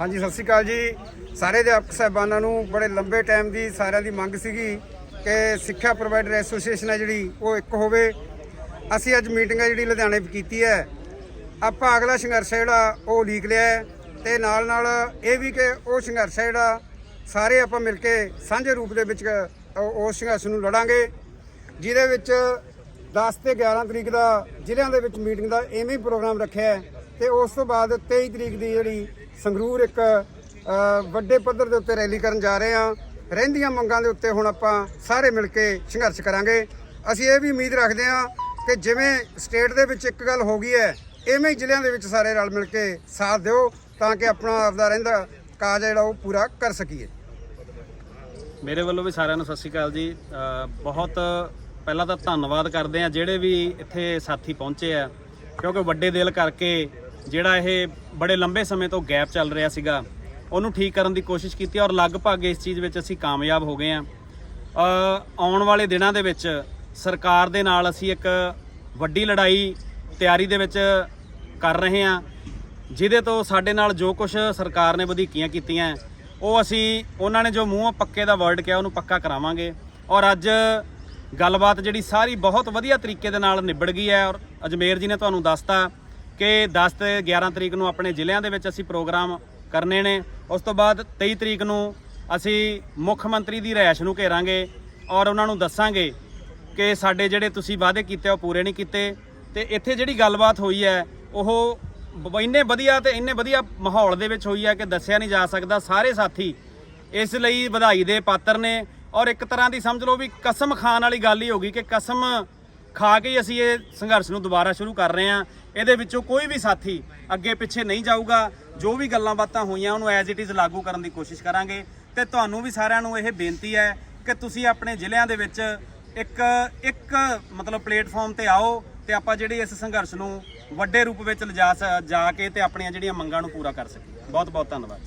ਹਾਂਜੀ, ਸਤਿ ਸ਼੍ਰੀ ਅਕਾਲ ਜੀ। ਸਾਰੇ ਅਧਿਆਪਕ ਸਾਹਿਬਾਨਾਂ ਨੂੰ ਬੜੇ ਲੰਬੇ ਟਾਈਮ ਦੀ ਸਾਰਿਆਂ ਦੀ ਮੰਗ ਸੀਗੀ ਕਿ ਸਿੱਖਿਆ ਪ੍ਰੋਵਾਈਡਰ ਐਸੋਸੀਏਸ਼ਨ ਹੈ ਜਿਹੜੀ, ਉਹ ਇੱਕ ਹੋਵੇ। ਅਸੀਂ ਅੱਜ ਮੀਟਿੰਗ ਹੈ ਜਿਹੜੀ ਲੁਧਿਆਣੇ ਕੀਤੀ ਹੈ। ਆਪਾਂ ਅਗਲਾ ਸੰਘਰਸ਼ ਹੈ ਜਿਹੜਾ, ਉਹ ਲੀਕ ਲਿਆ ਹੈ। ਤੇ ਨਾਲ ਨਾਲ ਇਹ ਵੀ ਕਿ ਉਹ ਸੰਘਰਸ਼ ਹੈ ਜਿਹੜਾ, ਸਾਰੇ ਆਪਾਂ ਮਿਲ ਕੇ ਸਾਂਝੇ ਰੂਪ ਦੇ ਵਿੱਚ ਉਸ ਸੰਘਰਸ਼ ਨੂੰ ਲੜਾਂਗੇ। ਜਿਹਦੇ ਵਿੱਚ 10 ਤੇ 11 ਤਰੀਕ ਦਾ ਜ਼ਿਲ੍ਹਿਆਂ ਦੇ ਵਿੱਚ ਮੀਟਿੰਗ ਦਾ ਐਵੇਂ ਹੀ ਪ੍ਰੋਗਰਾਮ ਰੱਖਿਆ ਹੈ। ਤੇ ਉਸ ਤੋਂ ਬਾਅਦ 23 ਤਰੀਕ ਦੀ ਜਿਹੜੀ ਸੰਗਰੂਰ ਇੱਕ ਵੱਡੇ ਪੱਧਰ ਦੇ ਉੱਤੇ ਰੈਲੀ ਕਰਨ ਜਾ ਰਹੇ ਹਾਂ। ਰਹਿੰਦੀਆਂ ਮੰਗਾਂ ਦੇ ਉੱਤੇ ਹੁਣ ਆਪਾਂ ਸਾਰੇ ਮਿਲ ਕੇ ਸੰਘਰਸ਼ ਕਰਾਂਗੇ। ਅਸੀਂ ਇਹ ਵੀ ਉਮੀਦ ਰੱਖਦੇ ਹਾਂ ਕਿ ਜਿਵੇਂ ਸਟੇਟ ਦੇ ਵਿੱਚ ਇੱਕ ਗੱਲ ਹੋ ਗਈ ਹੈ, ਐਵੇਂ ਹੀ ਜ਼ਿਲ੍ਹਿਆਂ ਦੇ ਵਿੱਚ ਸਾਰੇ ਰਲ ਮਿਲ ਕੇ ਸਾਥ ਦਿਓ ਤਾਂ ਕਿ ਆਪਣਾ ਆਪਦਾ ਰਹਿੰਦਾ ਕਾਜ ਜਿਹੜਾ ਉਹ ਪੂਰਾ ਕਰ ਸਕੀਏ। ਮੇਰੇ ਵੱਲੋਂ ਵੀ ਸਾਰਿਆਂ ਨੂੰ ਸਤਿ ਸ਼੍ਰੀ ਅਕਾਲ ਜੀ। ਬਹੁਤ ਪਹਿਲਾਂ ਤਾਂ ਧੰਨਵਾਦ ਕਰਦੇ ਆ ਜਿਹੜੇ ਵੀ ਇੱਥੇ ਸਾਥੀ ਪਹੁੰਚੇ ਆ, ਕਿਉਂਕਿ ਵੱਡੇ ਦਿਲ ਕਰਕੇ ਜਿਹੜਾ ਇਹ ਬੜੇ ਲੰਬੇ ਸਮੇਂ ਤੋਂ ਗੈਪ ਚੱਲ ਰਿਹਾ ਸੀਗਾ, ਉਹਨੂੰ ਠੀਕ ਕਰਨ ਦੀ ਕੋਸ਼ਿਸ਼ ਕੀਤੀ ਔਰ ਲਗਭਗ ਇਸ ਚੀਜ਼ ਵਿੱਚ ਅਸੀਂ ਕਾਮਯਾਬ ਹੋ ਗਏ ਆ ਆਉਣ ਵਾਲੇ ਦਿਨਾਂ ਦੇ ਵਿੱਚ ਸਰਕਾਰ ਦੇ ਨਾਲ ਅਸੀਂ ਇੱਕ ਵੱਡੀ ਲੜਾਈ ਤਿਆਰੀ ਦੇ ਵਿੱਚ ਕਰ ਰਹੇ ਆ ਜਿਹਦੇ ਤੋਂ ਸਾਡੇ ਨਾਲ ਜੋ ਕੁਝ ਸਰਕਾਰ ਨੇ ਵਧੀਕੀਆਂ ਕੀਤੀਆਂ, ਉਹ ਅਸੀਂ ਉਹਨਾਂ ਨੇ ਜੋ ਮੂੰਹੋਂ ਪੱਕੇ ਦਾ ਵਰਡ ਕਿਹਾ, ਉਹਨੂੰ ਪੱਕਾ ਕਰਾਵਾਂਗੇ। ਔਰ ਅੱਜ ਗੱਲਬਾਤ ਜਿਹੜੀ ਸਾਰੀ ਬਹੁਤ ਵਧੀਆ ਤਰੀਕੇ ਦੇ ਨਾਲ ਨਿਬੜ ਗਈ ਹੈ ਔਰ ਅਜਮੇਰ ਜੀ ਨੇ ਤੁਹਾਨੂੰ ਦੱਸਤਾ ਕਿ 10 ਤੇ 11 ਤਰੀਕ ਨੂੰ ਆਪਣੇ ਜ਼ਿਲ੍ਹਿਆਂ ਦੇ ਵਿੱਚ ਅਸੀਂ ਪ੍ਰੋਗਰਾਮ ਕਰਨੇ ਨੇ। ਉਸ ਤੋਂ ਬਾਅਦ 23 ਤਰੀਕ ਨੂੰ ਅਸੀਂ ਮੁੱਖ ਮੰਤਰੀ ਦੀ ਰਿਹਾਇਸ਼ ਨੂੰ ਘੇਰਾਂਗੇ ਔਰ ਉਹਨਾਂ ਨੂੰ ਦੱਸਾਂਗੇ ਕਿ ਸਾਡੇ ਜਿਹੜੇ ਤੁਸੀਂ ਵਾਅਦੇ ਕੀਤੇ ਉਹ ਪੂਰੇ ਨਹੀਂ ਕੀਤੇ। ਤੇ ਇੱਥੇ ਜਿਹੜੀ ਗੱਲਬਾਤ ਹੋਈ ਹੈ, ਉਹ ਇੰਨੇ ਵਧੀਆ ਤੇ ਇੰਨੇ ਵਧੀਆ ਮਾਹੌਲ ਦੇ ਵਿੱਚ ਹੋਈ ਹੈ ਕਿ ਦੱਸਿਆ ਨਹੀਂ ਜਾ ਸਕਦਾ। ਸਾਰੇ ਸਾਥੀ ਇਸ ਲਈ ਵਧਾਈ ਦੇ ਪਾਤਰ ਨੇ। ਔਰ ਇੱਕ ਤਰ੍ਹਾਂ ਦੀ ਸਮਝ ਲਓ ਵੀ ਕਸਮ ਖਾਣ ਵਾਲੀ ਗੱਲ ਹੀ ਹੋ ਗਈ ਕਿ ਕਸਮ ਖਾ ਕੇ ਹੀ ਅਸੀਂ ਇਹ ਸੰਘਰਸ਼ ਨੂੰ ਦੁਬਾਰਾ ਸ਼ੁਰੂ ਕਰ ਰਹੇ ਹਾਂ। ਇਹਦੇ ਵਿੱਚੋਂ ਕੋਈ ਵੀ ਸਾਥੀ ਅੱਗੇ ਪਿੱਛੇ ਨਹੀਂ ਜਾਊਗਾ। ਜੋ ਵੀ ਗੱਲਾਂ ਬਾਤਾਂ ਹੋਈਆਂ, ਉਹਨੂੰ ਐਜ਼ ਇਟ ਇਜ਼ ਲਾਗੂ ਕਰਨ ਦੀ ਕੋਸ਼ਿਸ਼ ਕਰਾਂਗੇ। ਤੇ ਤੁਹਾਨੂੰ ਵੀ ਸਾਰਿਆਂ ਨੂੰ ਇਹ ਬੇਨਤੀ ਹੈ ਕਿ ਤੁਸੀਂ ਆਪਣੇ ਜ਼ਿਲ੍ਹਿਆਂ ਦੇ ਵਿੱਚ ਇੱਕ ਇੱਕ ਮਤਲਬ ਪਲੇਟਫਾਰਮ ਤੇ ਆਓ ਤੇ ਆਪਾਂ ਜਿਹੜੀ ਇਸ ਸੰਘਰਸ਼ ਨੂੰ ਵੱਡੇ ਰੂਪ ਵਿੱਚ ਲਿਜਾ ਸ- ਜਾ ਕੇ ਤੇ ਆਪਣੀਆਂ ਜਿਹੜੀਆਂ ਮੰਗਾਂ ਨੂੰ ਪੂਰਾ ਕਰ ਸਕੀਏ। ਬਹੁਤ ਬਹੁਤ ਧੰਨਵਾਦ।